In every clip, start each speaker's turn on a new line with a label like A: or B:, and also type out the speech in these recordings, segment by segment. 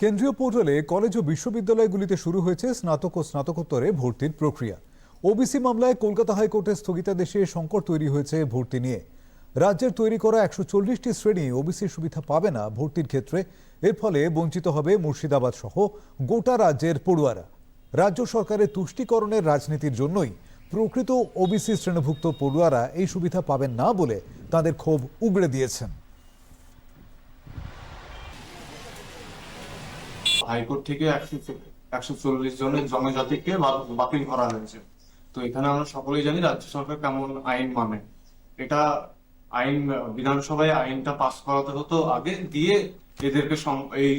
A: কেন্দ্রীয় পোর্টালে কলেজ ও বিশ্ববিদ্যালয়গুলিতে শুরু হয়েছে স্নাতক ও স্নাতকোত্তরে ভর্তির প্রক্রিয়া। ওবিসি মামলায় কলকাতা হাইকোর্টের স্থগিতাদেশে সংকট তৈরি হয়েছে ভর্তি নিয়ে। রাজ্যের তৈরি করা একশো চল্লিশটি শ্রেণি ওবিসি সুবিধা পাবে না ভর্তির ক্ষেত্রে। এর ফলে বঞ্চিত হবে মুর্শিদাবাদ সহ গোটা রাজ্যের পড়ুয়ারা। রাজ্য সরকারের তুষ্টিকরণের রাজনীতির জন্যই প্রকৃত ওবিসি শ্রেণীভুক্ত পড়ুয়ারা এই সুবিধা পাবেন না বলে তাদের ক্ষোভ উগড়ে দিয়েছেন।
B: হাইকোর্ট থেকে একশো একশো চল্লিশ জনের জনজাতিকে বাতিল করা হয়েছে। তো এখানে আমরা সকলেই জানি রাজ্য সরকার কেমন আইন মানে। এটা আইন, বিধানসভায় আইনটা পাস করাতে হতো আগে, দিয়ে এদেরকে এই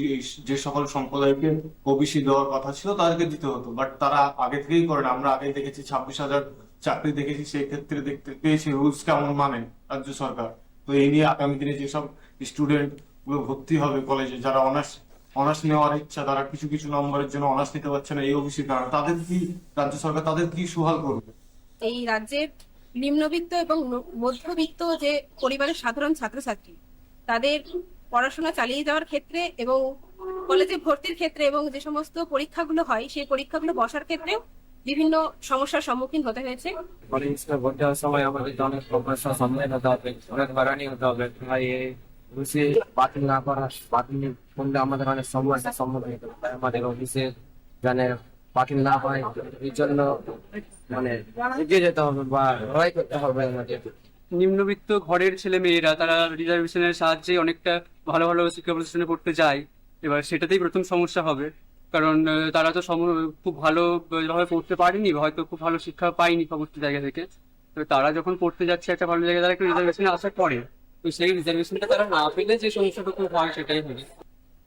B: যে সকল সম্প্রদায়কে ওবিসি দেওয়ার কথা ছিল তাদেরকে দিতে হতো। বাট তারা আগে থেকেই করে না। আমরা আগে দেখেছি ছাব্বিশ হাজার চাকরি দেখেছি, সেই ক্ষেত্রে দেখতে পেয়েছি রুলস কেমন মানে রাজ্য সরকার। তো এই নিয়ে আগামী দিনে যেসব স্টুডেন্টগুলো ভর্তি হবে কলেজে, যারা অনার্স অনার্স নেওয়ার ইচ্ছা তারা কিছু কিছু নম্বরের জন্য অনার্স নিতে পারছে না এই ওবিসির কারণে। তাদের কি রাজ্য সরকার তাদের কি সুহাল করবে?
C: এই রাজ্যের নিম্নবিত্ত এবং মধ্যবিত্ত যে পরিবারের সাধারণ ছাত্রছাত্রী তাদের পড়াশোনা চালিয়ে যাওয়ার ক্ষেত্রে এবং কলেজে ভর্তির ক্ষেত্রে এবং যে সমস্ত পরীক্ষাগুলো হয় সেই পরীক্ষাগুলো বসার ক্ষেত্রেও বিভিন্ন সমস্যার সম্মুখীন হতে হয়েছে।
D: কলেজে ভর্তি হওয়ার সময় আমাদের অনেক সমস্যার সম্মুখীন হতে হবে অনেক বারানি হতে হবে বাতিল না করা বাতিল করলে আমাদের অনেক সমস্যার সম্মুখীন হতে আমাদের অফিসে বাতিল না হয় এর জন্য মানে এগিয়ে যেতে হবে বা লড়াই করতে হবে আমাদের।
E: নিম্নবিত্ত ঘরের ছেলে মেয়েরা তারা রিজার্ভেশনের সাহায্যে অনেকটা ভালো ভালো শিক্ষা প্রতিষ্ঠানে পড়তে যায়। এবার সেটাতেই প্রথম সমস্যা হবে। কারণ তারা তো খুব ভালো ভাবে পড়তে পারেনি হয়তো খুব ভালো শিক্ষা পায়নি সমস্ত জায়গা থেকে। তো তারা যখন পড়তে যাচ্ছে একটা ভালো জায়গায়, তারা একটু রিজার্ভেশনে আসার পরে তো সেই রিজার্ভেশনটা তারা না পেলে যে সমস্যাটুকু হয় সেটাই হবে